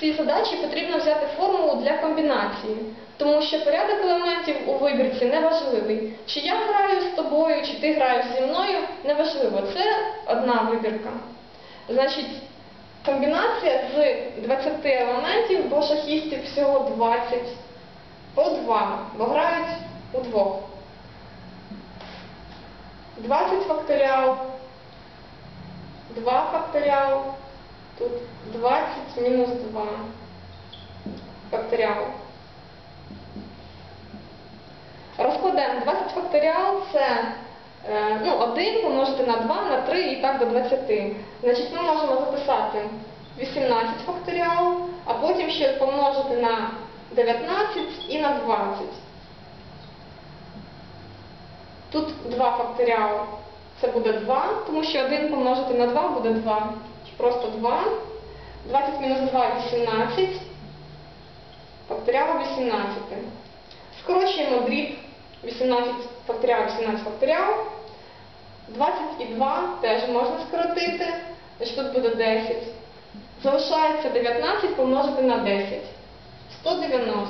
Цій задачі потрібно взяти формулу для комбінації, тому що порядок елементів у вибірці не важливий. Чи я граю з тобою, чи ти граєш зі мною, неважливо. Це одна вибірка. Значить, комбінація з 20 елементів, бо шахістів всього 20 по 2, бо грають удвох. 20 факторіал, 2 факторіал, тут 20 мінус 2 факторіал. Розкладемо 20 факторіал це е, ну, 1 помножити на 2, на 3 і так до 20. Значить, ми можемо записати 18 факторіал, а потім ще помножити на 19 і на 20. Тут 2 факторіал це буде 2, тому що 1 помножити на 2 буде 2. Просто 2. 20 мінус 2 – 18. Факторіал 18. Скорочуємо дріб 18 факторіал, 18 факторіал. 22 теж можна скоротити. Значить тут буде 10. Залишається 19 помножити на 10. 190.